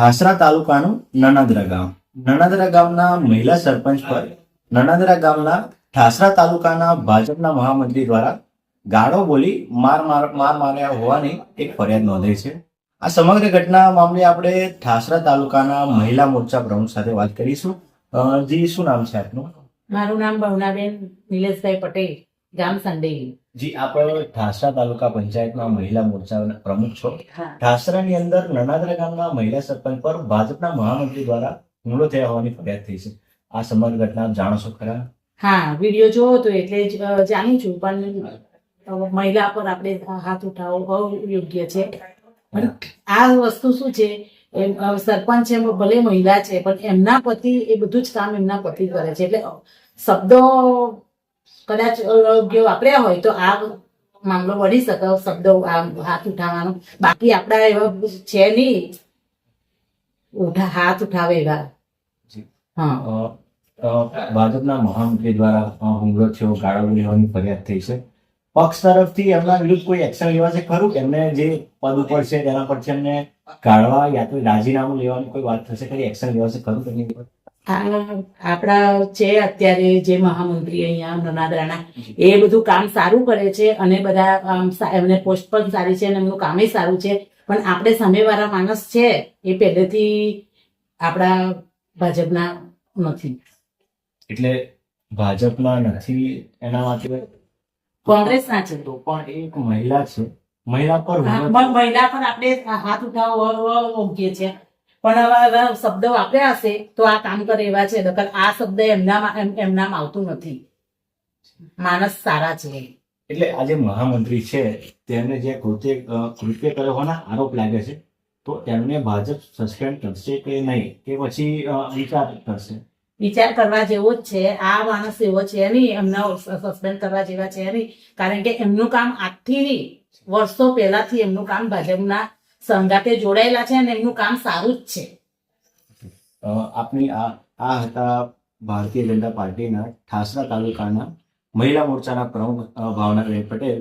ઠાસરા તાલુકાનું નણાદરા ગામ. નણાદરા ગામના મહિલા સરપંચ પર નણાદરા ગામના ઠાસરા તાલુકાના ભાજપના મહામંત્રી દ્વારા ગાળો બોલી માર માર માર માર્યા હોવાની એક ફરિયાદ નોંધાઈ છે. આ સમગ્ર ઘટના મામલે આપણે ઠાસરા તાલુકાના મહિલા મોરચા પ્રમુખ સાથે વાત કરીશું. જી, શું નામ છે આપનું? મારું નામ ભવનાબેન નિલેશભાઈ પટેલ. ગામ સંડેલી. જી આપ ઠાસરા તાલુકા પંચાયતમાં મહિલા મોરચાના પ્રમુખ છો. ઠાસરાની અંદર નણાદરા ગામના મહિલા સરપંચ પર ભાજપના મહામંત્રી દ્વારા હુમલો થયા હોવાની ફરિયાદ થઈ છે. આ સમગ્ર ઘટના જાણો છો ખરા? હા વીડિયો જોવો તો એટલે જ જાણું છું પણ મહિલા પર આપણે હાથ ઉઠાવવો અયોગ્ય છે. આ વસ્તુ શું છે? એમ, સરપંચ છે ભલે મહિલા છે પણ એમના પતિ એ બધું જ કામ એમના પતિ કરે છે. એટલે શબ્દો કદાચ અયોગ્ય વાપર્યા હોય તો આ મામલો વળી શકે શબ્દો હાથ ઉઠાવવાનો. બાકી આપણા એવા છે નહીં. ઉઠા હાથ ઉઠાવે એવા. હા. ભાજપના મહામંત્રી દ્વારા હુમલો થયો ગાળો લેવાની ફરિયાદ થઈ છે. પક્ષ તરફથી એમના વિરુદ્ધ કોઈ એક્શન લેવાશે ખરું? કે એમને જે પદ ઉપર છે તેના પરથી એમને ગાળવા યા તો રાજીનામું લેવાની કોઈ વાત થશે ખરી એક્શન લેવાશે ખરું તેની ઉપર? આપણા છે અત્યારે જે મહામંત્રી અહીંયા નનાદરાના એ બધું કામ સારું કરે છે અને બધા એમને પોસ્ટ પણ સારી છે અને એમનું કામે સારું છે. પણ આપણે સામેવાળા માણસ છે એ પહેલેથી આપણા ભાજપના નથી. એટલે ભાજપના નથી એના માટે? કોંગ્રેસના છે. તો પણ એક મહિલા છે. મહિલા પર મહિલા પર આપણે હાથ ઉઠાવવા મૂકીએ છે પણ હવે હવે શબ્દ વાપર્યા હશે તો આ કામ કરે એવા છે નકર આ શબ્દ એમનામાં એમનામાં આવતું નથી. માણસ સારા છે. એટલે આજે મહામંત્રી છે તેમને જે કૃત્ય કૃત્ય કર્યો હોવાના આરોપ લાગે છે તો તેમને ભાજપ સસ્પેન્ડ કરશે કે નહીં? કે પછી વિચાર કરશે? વિચાર કરવા જેવો જ છે. આ માણસ એવો છે નહીં એમના સસ્પેન્ડ કરવા જેવા છે નહીં. કારણ કે એમનું કામ આજથી નહીં વર્ષો પહેલાથી એમનું કામ ભાજપના સંગાતે જોડાયેલા છે અને એમનું કામ સારું જ છે. આપની આ હતા ભારતીય જનતા પાર્ટીના ઠાસરા તાલુકાના મહિલા મોરચાના પ્રમુખ ભાવનાબેન પટેલ.